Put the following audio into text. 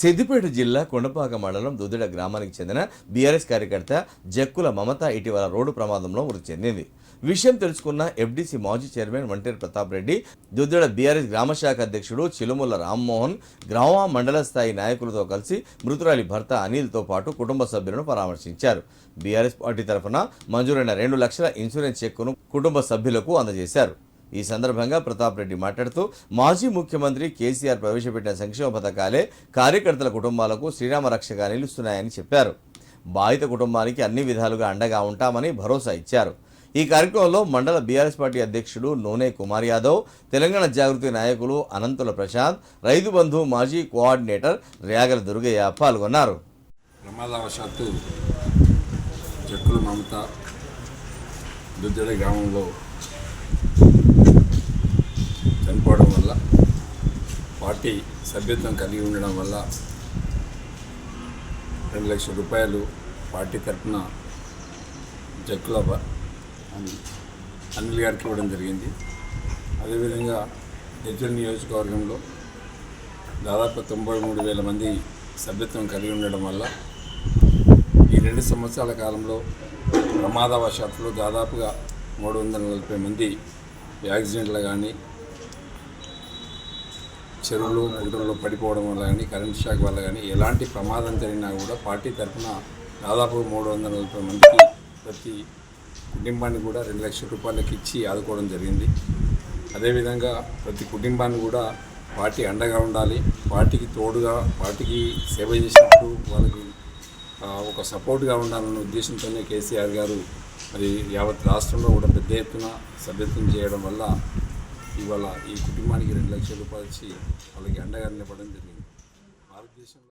సిద్దిపేట జిల్లా కొండపాక మండలం దుద్దిడ గ్రామానికి చెందిన బీఆర్ఎస్ కార్యకర్త జక్కుల మమత ఇటీవల రోడ్డు ప్రమాదంలో మృతి చెందింది. విషయం తెలుసుకున్న ఎఫ్డీసీ మాజీ చైర్మన్ వంటేరు ప్రతాప్ రెడ్డి దుద్దిడ బీఆర్ఎస్ గ్రామశాఖ అధ్యక్షుడు చిలుముల రామ్మోహన్ గ్రామ మండల స్థాయి నాయకులతో కలిసి మృతురాలి భర్త అనిల్తో పాటు కుటుంబ సభ్యులను పరామర్శించారు. బీఆర్ఎస్ పార్టీ తరఫున మంజూరైన రెండు లక్షల ఇన్సూరెన్స్ చెక్కును కుటుంబ సభ్యులకు అందజేశారు. ఈ సందర్భంగా ప్రతాప్ రెడ్డి మాట్లాడుతూ మాజీ ముఖ్యమంత్రి కేసీఆర్ ప్రవేశపెట్టిన సంక్షేమ పథకాలే కార్యకర్తల కుటుంబాలకు శ్రీరామ రక్షగా నిలుస్తున్నాయని చెప్పారు. బాధిత కుటుంబానికి అన్ని విధాలుగా అండగా ఉంటామని భరోసా ఇచ్చారు. ఈ కార్యక్రమంలో మండల బీఆర్ఎస్ పార్టీ అధ్యక్షుడు నోనే కుమార్ యాదవ్ తెలంగాణ జాగృతి నాయకులు అనంతుల ప్రశాంత్ రైతు బంధు మాజీ కోఆర్డినేటర్ రేగల దుర్గయ్య పాల్గొన్నారు. ప్రమాదవశాత్తు చెక్కుల మమత దుద్దెడ గ్రామంలో చనిపోవడం వల్ల పార్టీ సభ్యత్వం కలిగి ఉండడం వల్ల రెండు లక్షల రూపాయలు పార్టీ తరఫున జక్కుల అని అనిల్ గారికి ఇవ్వడం జరిగింది. అదేవిధంగా నిర్జల్ నియోజకవర్గంలో దాదాపు తొంభై మూడు వేల మంది సభ్యత్వం కలిగి ఉండడం వల్ల ఈ రెండు సంవత్సరాల కాలంలో ప్రమాదవశాత్తులో దాదాపుగా మూడు వందల నలభై మంది యాక్సిడెంట్లు కానీ చెరువులు కుటుంబంలో పడిపోవడం వల్ల కానీ కరెంట్ షాక్ వల్ల కానీ ఎలాంటి ప్రమాదం జరిగినా కూడా పార్టీ తరఫున దాదాపు మూడు వందల నలభై మందికి ప్రతి కుటుంబాన్ని కూడా రెండు లక్షల రూపాయలకి ఇచ్చి ఆదుకోవడం జరిగింది. అదేవిధంగా ప్రతి కుటుంబాన్ని కూడా పార్టీ అండగా ఉండాలి. పార్టీకి తోడుగా పార్టీకి సేవ చేసినప్పుడు వాళ్ళకి ఒక సపోర్ట్గా ఉండాలన్న ఉద్దేశంతోనే కేసీఆర్ గారు మరి యావత్ రాష్ట్రంలో కూడా పెద్ద ఎత్తున సభ్యత్వం చేయడం వల్ల ఇవాళ ఈ కుటుంబానికి రెండు లక్షల రూపాయలు ఇచ్చి వాళ్ళకి అండగా నిలబడడం జరిగింది. భారతదేశంలో